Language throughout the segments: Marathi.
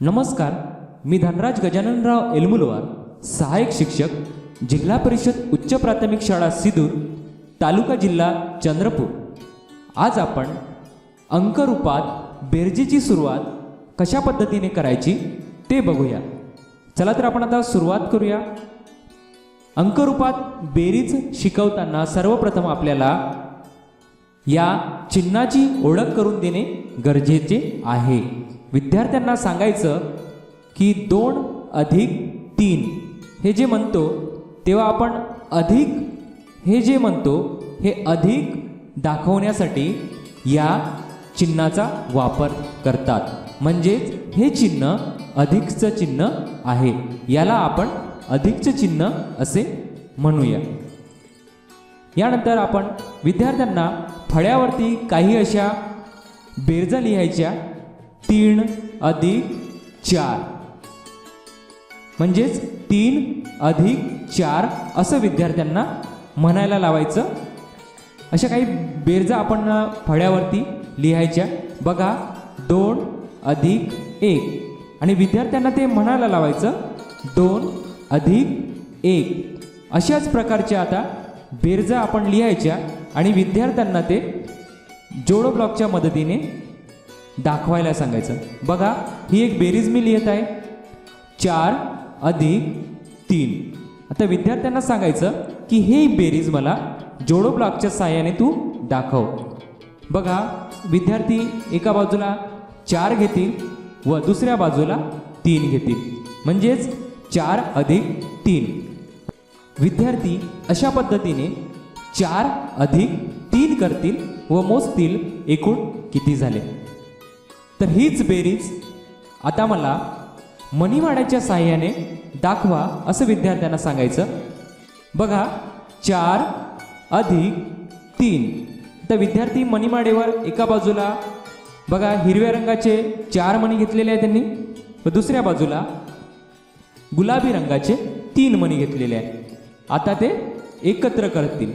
नमस्कार मी धनराज गजाननराव एलमुलवार सहाय्यक शिक्षक जिल्हा परिषद उच्च प्राथमिक शाळा सिदूर तालुका जिल्हा चंद्रपूर. आज आपण अंकरूपात बेरजेची सुरुवात कशा पद्धतीने करायची ते बघूया. चला तर आपण आता सुरुवात करूया. अंकरूपात बेरीज शिकवताना सर्वप्रथम आपल्याला या चिन्हाची ओळख करून देणे गरजेचे आहे. विद्यार्थ्यांना सांगायचं की दोन अधिक तीन हे जे म्हणतो तेव्हा आपण अधिक हे जे म्हणतो हे अधिक दाखवण्यासाठी या चिन्हाचा वापर करतात. म्हणजेच हे चिन्ह अधिकचं चिन्ह आहे. याला आपण अधिकचं चिन्ह असे म्हणूया. यानंतर आपण विद्यार्थ्यांना फळ्यावरती काही अशा बेरजा लिहायच्या तीन अधिक चार. म्हणजेच तीन अधिक चार असं विद्यार्थ्यांना म्हणायला लावायचं. अशा काही बेरजा आपण फळ्यावरती लिहायच्या. बघा दोन अधिक एक. आणि विद्यार्थ्यांना ते म्हणायला लावायचं दोन अधिक एक. अशाच प्रकारच्या आता बेरजा आपण लिहायच्या आणि विद्यार्थ्यांना ते जोडो ब्लॉकच्या मदतीने दाखवायला सांगायचं. बघा ही एक बेरीज मी लिहित आहे. चार अधिक तीन. आता विद्यार्थ्यांना सांगायचं की हे बेरीज मला जोडो ब्लॉकच्या सहाय्याने तू दाखव. बघा विद्यार्थी एका बाजूला चार घेतील व दुसऱ्या बाजूला तीन घेतील. म्हणजेच चार अधिक तीन. विद्यार्थी अशा पद्धतीने चार अधिक तीन करतील व मोजतील एकूण किती झाले? तर हीच बेरीज आता मला मणीमाड्याच्या साह्याने दाखवा असं विद्यार्थ्यांना सांगायचं. बघा चार अधिक तीन. तर विद्यार्थी मणीमाडेवर एका बाजूला बघा हिरव्या रंगाचे चार मणी घेतलेले आहे त्यांनी. व दुसऱ्या बाजूला गुलाबी रंगाचे तीन मणी घेतलेले आहे आता ते एकत्र करतील.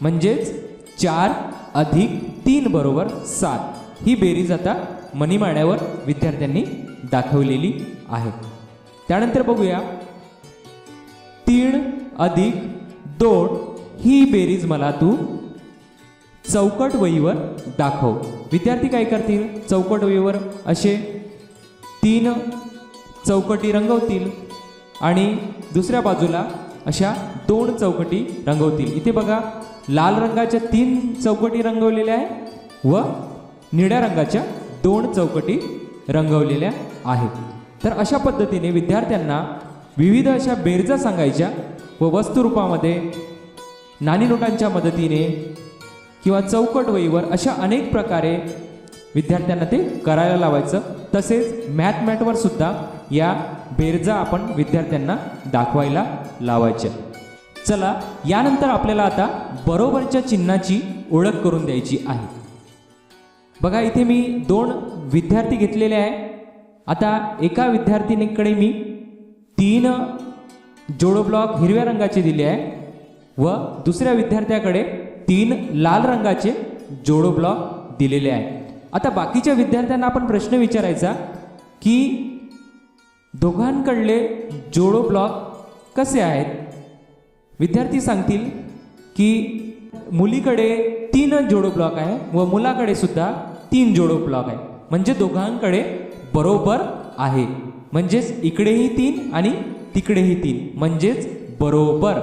म्हणजेच चार अधिक तीन बरोबर सात. ही बेरीज आता मणीमाड्यावर विद्यार्थ्यांनी दाखवलेली आहे. त्यानंतर बघूया. तीन अधिक दोन. ही बेरीज मला तू चौकट वहीवर दाखव. विद्यार्थी काय करतील? चौकट वहीवर असे तीन चौकटी रंगवतील. आणि दुसऱ्या बाजूला अशा दोन चौकटी रंगवतील. इथे बघा लाल रंगाच्या तीन चौकटी रंगवलेल्या आहे व निळ्या रंगाच्या दोन चौकटी रंगवलेल्या आहेत. तर अशा पद्धतीने विद्यार्थ्यांना विविध अशा बेरजा सांगायच्या व वस्तुरूपामध्ये नाणी नोटांच्या मदतीने किंवा चौकट वहीवर अशा अनेक प्रकारे विद्यार्थ्यांना ते करायला लावायचं. तसेच मॅथमॅटवर सुद्धा या बेरजा आपण विद्यार्थ्यांना दाखवायला लावायच्या चला यानंतर आपल्याला आता बरोबरच्या चिन्हाची ओळख करून द्यायची आहे. बघा इथे मी दोन विद्यार्थी घेतलेले आहे. आता एका विद्यार्थिनीकडे मी तीन जोडो ब्लॉक हिरव्या रंगाचे दिले आहे व दुसऱ्या विद्यार्थ्याकडे तीन लाल रंगाचे जोडो ब्लॉक दिलेले आहे. आता बाकीच्या विद्यार्थ्यांना आपण प्रश्न विचारायचा की दोघांकडले जोडो ब्लॉक कसे आहेत? विद्यार्थी सांगतील की मुलीकडे तीन जोडो ब्लॉक आहे व मुलाकडे सुद्धा तीन जोडो ब्लॉक आहे. म्हणजे दोघांकडे बरोबर आहे. म्हणजेच इकडेही तीन आणि तिकडेही तीन. म्हणजेच बरोबर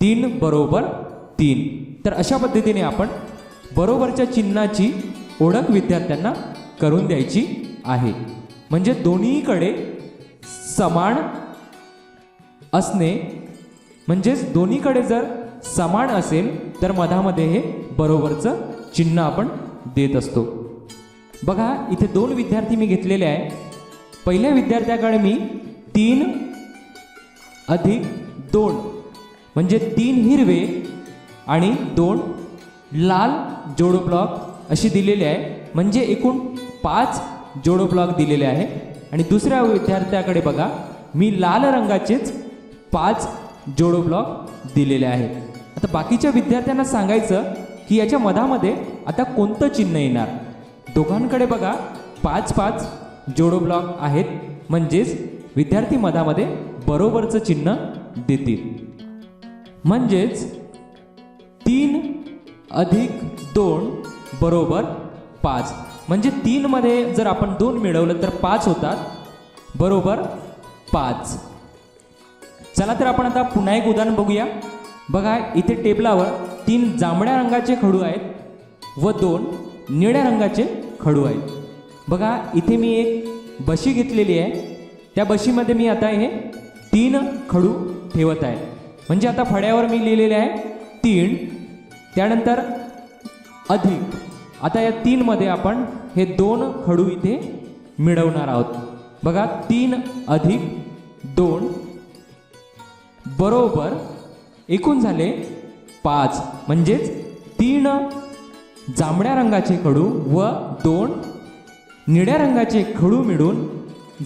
तीन बरोबर तीन. तर अशा पद्धतीने आपण बरोबरच्या चिन्हाची ओळख विद्यार्थ्यांना करून द्यायची आहे. म्हणजे दोन्हीकडे समान असणे म्हणजेच दोन्हीकडे जर समान असेल तर मधामध्ये हे बरोबरचं चिन्ह आपण देत असतो. बघा इथे दोन विद्यार्थी मी घेतलेले आहे. पहिल्या विद्यार्थ्याकडे मी तीन अधिक दोन म्हणजे तीन हिरवे आणि दोन लाल जोडो ब्लॉक अशी दिलेले आहे. म्हणजे एकूण पाच जोडो ब्लॉक दिलेले आहे. आणि दुसऱ्या विद्यार्थ्याकडे बघा मी लाल रंगाचेच पाच जोडो ब्लॉक दिलेले आहेत. आता बाकीच्या विद्यार्थ्यांना सांगायचं की याच्या मधामध्ये आता कोणतं चिन्ह येणार? दोघांकडे बघा पाच पाच जोडो ब्लॉक आहेत. म्हणजेच विद्यार्थी मधामध्ये बरोबरचं चिन्ह देतील. म्हणजेच तीन अधिक दोन बरोबर पाच. म्हणजे तीनमध्ये जर आपण दोन मिळवलं तर पाच होतात. बरोबर? पाच. चला तर आपण आता पुन्हा एक उदाहरण बघूया. बघा इथे टेबलावर तीन जांभळ्या रंगाचे खडू आहेत व दोन निळ्या रंगाचे खडू आहेत. बघा इथे मी एक बशी घेतलेली आहे. त्या बशीमध्ये मी आता हे तीन खडू ठेवत आहे. म्हणजे आता फड्यावर मी लिहिलेले आहे तीन त्यानंतर अधिक. आता या तीनमध्ये आपण हे दोन खडू इथे मिळवणार आहोत. बघा तीन अधिक दोन बरोबर एकूण झाले पाच. म्हणजेच तीन जांभळ्या रंगाचे खडू व दोन निळ्या रंगाचे खडू मिळून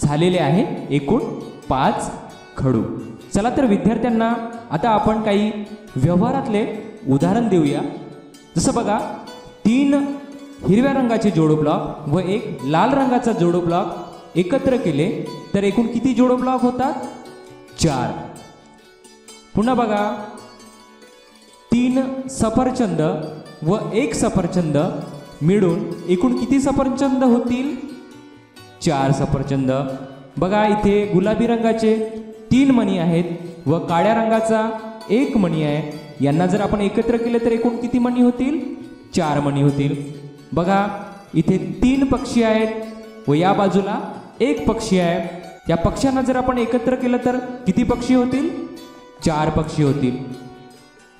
झालेले आहे एकूण पाच खडू. चला तर विद्यार्थ्यांना आता आपण काही व्यवहारातले उदाहरण देऊया. जसं बघा तीन हिरव्या रंगाचे जोडो ब्लॉक व एक लाल रंगाचा जोडो ब्लॉक एकत्र केले तर एकूण किती जोडो ब्लॉक होतात? चार. पुन्हा बघा. तीन सफरचंद व एक सफरचंद मिळून एकूण किती सफरचंद होतील? चार सफरचंद. बघा इथे गुलाबी रंगाचे तीन मणी आहेत व काळ्या रंगाचा एक मणी आहे. यांना जर आपण एकत्र केले तर एकूण किती मणी होतील? चार मणी होतील. बघा इथे तीन पक्षी आहेत व या बाजूला एक पक्षी आहे. या पक्ष्यांना जर आपण एकत्र केलं तर किती पक्षी होतील? चार पक्षी होतील.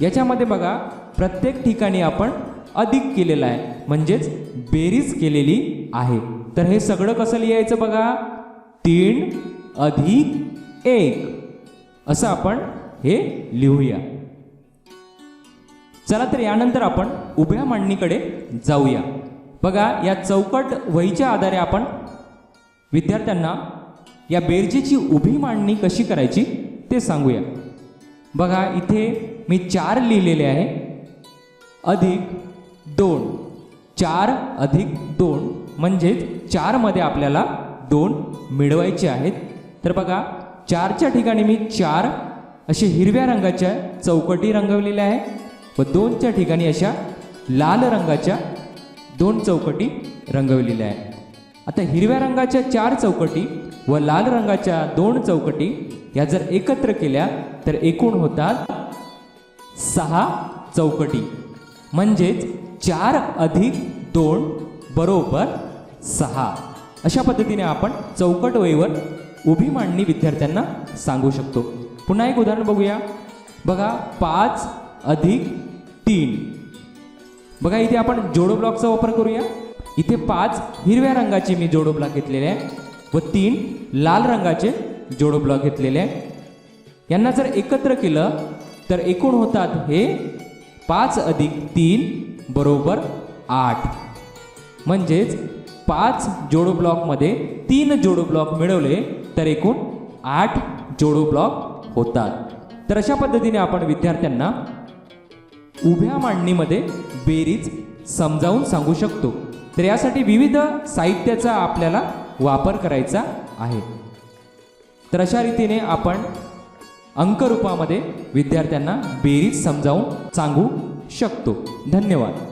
याच्यामध्ये बघा प्रत्येक ठिकाणी आपण अधिक केलेलं आहे. म्हणजेच बेरीज केलेली आहे. तर हे सगळं कसं लिहायचं बघा? तीन अधिक एक. असं आपण हे लिहूया. चला तर यानंतर आपण उभ्या मांडणीकडे जाऊया. बघा या चौकट वहीच्या आधारे आपण विद्यार्थ्यांना या बेरजेची उभी मांडणी कशी करायची ते सांगूया. बघा इथे मी चार लिहिलेले आहे. अधिक दोन. चार अधिक दोन म्हणजेच चारमध्ये आपल्याला दोन मिळवायचे आहेत. तर बघा चारच्या ठिकाणी मी चार असे हिरव्या रंगाच्या चौकटी रंगवलेल्या आहे व दोनच्या ठिकाणी अशा लाल रंगाच्या दोन चौकटी रंगवलेल्या आहेत. आता हिरव्या रंगाच्या चार चौकटी व लाल रंगाच्या दोन चौकटी या जर एकत्र केल्या तर एकूण होतात सहा चौकटी. म्हणजेच चार अधिक दोन बरोबर सहा. अशा पद्धतीने आपण चौकट वयवर उभी मांडणी विद्यार्थ्यांना सांगू शकतो. पुन्हा एक उदाहरण बघूया. बघा पाच अधिक तीन. बघा इथे आपण जोडो ब्लॉकचा वापर करूया. इथे पाच हिरव्या रंगाचे मी जोडो ब्लॉक घेतलेले आहे व तीन लाल रंगाचे जोडो ब्लॉक घेतलेले आहे. यांना जर एकत्र केलं तर एकूण होतात हे पाच अधिक तीन बरोबर आठ. म्हणजेच पाच जोडो ब्लॉकमध्ये तीन जोडो ब्लॉक मिळवले तर एकूण आठ जोडो ब्लॉक होतात. तर अशा पद्धतीने आपण विद्यार्थ्यांना उभ्या मांडणीमध्ये बेरीज समजावून सांगू शकतो. तर यासाठी विविध साहित्याचा आपल्याला वापर करायचा आहे. तर अशा रीतीने आपण अंकरूपामध्ये विद्यार्थ्यांना बेरीज समजावून सांगू शकतो. धन्यवाद.